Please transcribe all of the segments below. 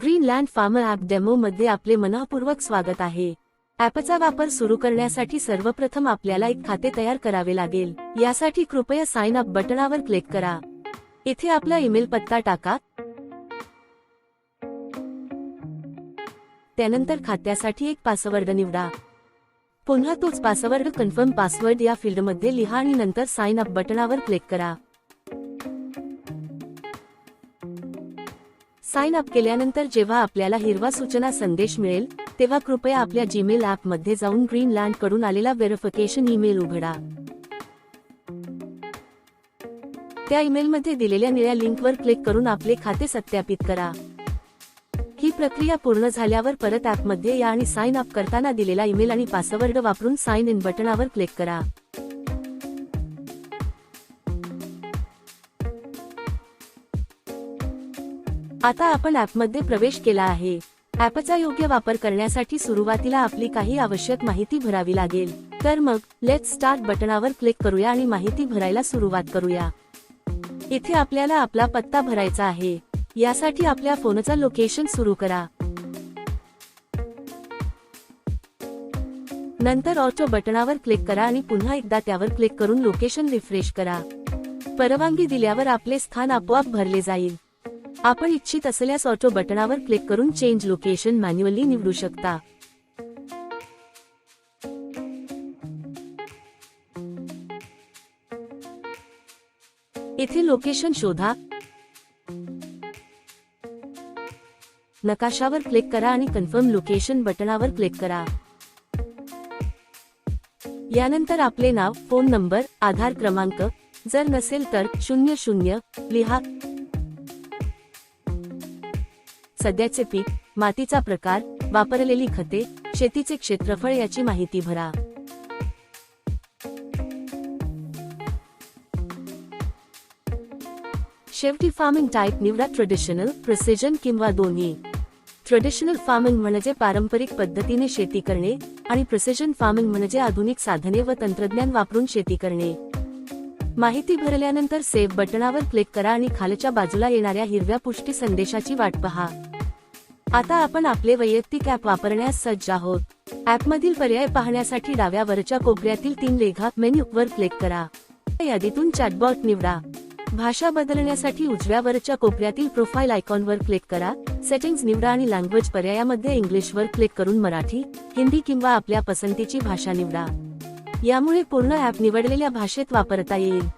Greenland farmer app demo मध्ये आपले मनापूर्वक स्वागत आहे. ॲपचा वापर सुरू करण्यासाठी सर्वप्रथम आपल्याला एक खाते तयार करावे लागेल. यासाठी कृपया साइन अप बटणावर क्लिक करा. इथे आपला ईमेल पत्ता टाका. त्यानंतर खात्यासाठी एक पासवर्ड निवडा. पुन्हा तोच पासवर्ड कन्फर्म पासवर्ड या फील्डमध्ये लिहा आणि नंतर साइन अप बटणावर क्लिक करा. साइन अप केल्यानंतर जेव्हा आपल्याला हिरवा सूचना संदेश मिळेल तेव्हा कृपया आपल्या जीमेल मध्ये जाऊन ग्रीनलँडकडून आलेला व्हेरिफिकेशन ईमेल उघडा. त्या ईमेलमध्ये दिलेल्या निळ्या लिंकवर क्लिक करून आपले खाते सत्यापित करा. ही प्रक्रिया पूर्ण झाल्यावर परत ॲपमध्ये या आणि साइन अप करताना दिलेला ईमेल आणि पासवर्ड वापरून साइन इन बटणावर क्लिक करा. आता आपण ॲपमध्ये प्रवेश केला आहे. ॲपचा योग्य वापर करण्यासाठी सुरुवातीला आपली काही आवश्यक माहिती भरावी लागेल. तर मग लेट स्टार्ट बटणावर क्लिक करूया आणि माहिती भरायला सुरुवात करूया. इथे आपल्याला आपला पत्ता भरायचा आहे. यासाठी आपल्या फोनचा लोकेशन सुरू करा. नंतर ऑटो बटणावर क्लिक करा आणि पुन्हा एकदा त्यावर क्लिक करून लोकेशन रिफ्रेश करा. परवानगी दिल्यावर आपले स्थान आपोआप भरले जाईल. आपण इच्छित असल्यास ऑटो बटणावर क्लिक करून चेंज लोकेशन मॅन्युअली निवडू शकता. येथे लोकेशन शोधा. नकाशावर क्लिक करा आणि कन्फर्म लोकेशन बटणावर क्लिक करा. यानंतर आपले नाव फोन नंबर आधार क्रमांक जर नसेल तर शून्य शून्य लिहा. सध्याचे पीक मातीचा प्रकार वापरलेली खते शेतीचे क्षेत्रफळ याची माहिती भरा. शेवटी फार्मिंग टाईप निवडा ट्रेडिशनल प्रिसिजन किंवा दोन्ही. ट्रेडिशनल फार्मिंग म्हणजे पारंपरिक पद्धतीने शेती करणे आणि प्रिसिजन फार्मिंग म्हणजे आधुनिक साधने व तंत्रज्ञान वापरून शेती करणे. माहिती भरल्यानंतर सेव्ह बटणावर क्लिक करा आणि खालच्या बाजूला येणाऱ्या हिरव्या पुष्टी संदेशाची वाट पहा. आता आपण आपले वैयक्तिक ॲप वापरण्यास सज्ज आहोत. ॲपमधील पर्याय पाहण्यासाठी डाव्या वरच्या कोपऱ्यातील तीन लेखा मेन्यू वर क्लिक करा. यादीतून चॅटबॉट निवडा. भाषा बदलण्यासाठी उजव्या वरच्या कोपऱ्यातील प्रोफाईल आयकॉनवर क्लिक करा. सेटिंग्ज निवडा आणि लँग्वेज पर्यायामध्ये इंग्लिशवर क्लिक करून मराठी हिंदी किंवा आपल्या पसंतीची भाषा निवडा. यामुळे पूर्ण ॲप निवडलेल्या भाषेत वापरता येईल.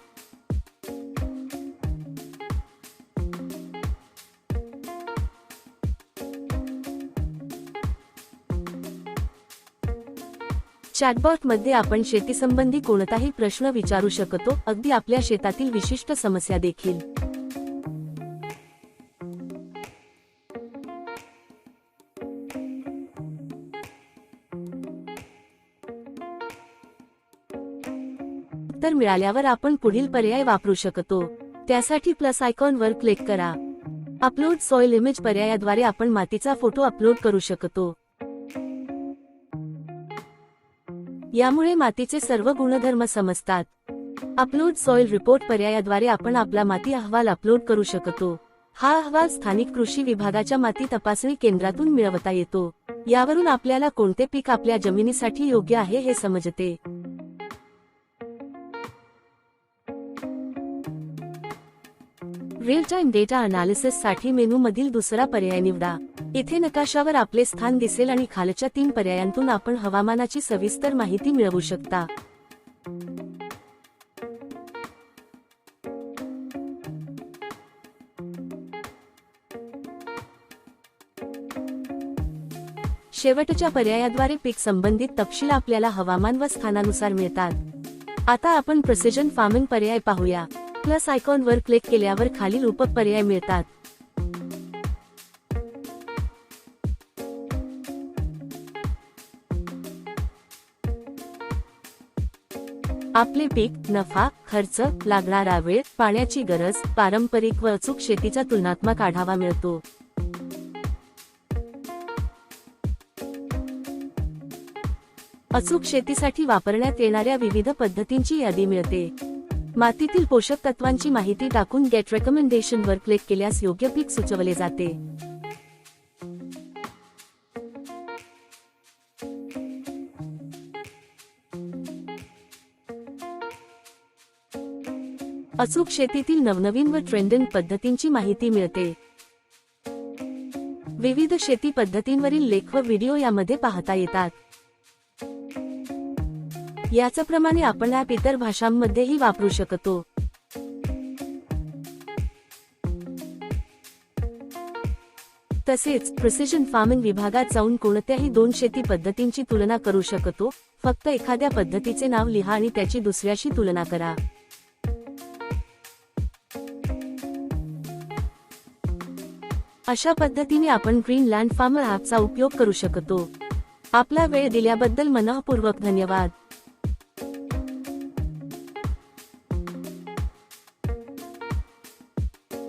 चॅटबॉटमध्ये आपण शेतीसंबंधी कोणताही प्रश्न विचारू शकतो अगदी आपल्या शेतातील विशिष्ट समस्या देखील. उत्तर मिळाल्यावर आपण पुढील पर्याय वापरू शकतो. त्यासाठी प्लस आयकॉन वर क्लिक करा. अपलोड सॉइल इमेज पर्यायाद्वारे आपण मातीचा फोटो अपलोड करू शकतो. यामुळे मातीचे सर्व गुणधर्म समजतात. अपलोड सॉइल रिपोर्ट पर्यायाद्वारे आपण आपला माती अहवाल अपलोड करू शकतो. हा अहवाल स्थानिक कृषी विभागाच्या माती तपासणी केंद्रातून मिळवता येतो. यावरून आपल्याला कोणते पीक आपल्या जमिनीसाठी योग्य आहे हे समजते. रिअल टाइम डेटा अनालिसिससाठी मेनू मधील दुसरा पर्याय निवडा. इथे नकाशावर आपले स्थान दिसेल आणि खालच्या तीन पर्यायांतून आपण हवामानाची सविस्तर माहिती मिळवू शकता. शेवटच्या पर्यायाद्वारे पीक संबंधित तपशील आपल्याला हवामान व स्थानानुसार मिळतात. आता आपण प्रिसिजन फार्मिंग पर्याय पाहूया. प्लस आयकॉन वर क्लिक केल्यावर खालील उप पर्याय मिळतात. आपले पीक नफा खर्च लागणारा वेळ पाण्याची गरज पारंपरिक व अचूक शेतीचा तुलनात्मक आढावा मिळतो. अचूक शेतीसाठी वापरण्यात येणाऱ्या विविध पद्धतींची यादी मिळते. मातीतील पोषक तत्वांची माहिती टाकून गेट रेकमेंडेशन वर क्लिक केल्यास योग्य पीक सुचवले जाते. अचूक शेतीतील नवनवीन व ट्रेंडिंग पद्धतींची माहिती मिळते. विविध शेती पद्धतींवरील लेख व व्हिडिओ यामध्ये पाहता येतात. याचप्रमाणे आपण ॲप इतर भाषांमध्येही वापरू शकतो. तसेच प्रिसिजन फार्मिंग विभागात जाऊन कोणत्याही दोन शेती पद्धतींची तुलना करू शकतो. फक्त एखाद्या पद्धतीचे नाव लिहा आणि त्याची दुसऱ्याशी तुलना करा. अशा पद्धतीने आपण ग्रीन लँड फार्मर ॲपचा उपयोग करू शकतो. आपला वेळ दिल्याबद्दल मनःपूर्वक धन्यवाद.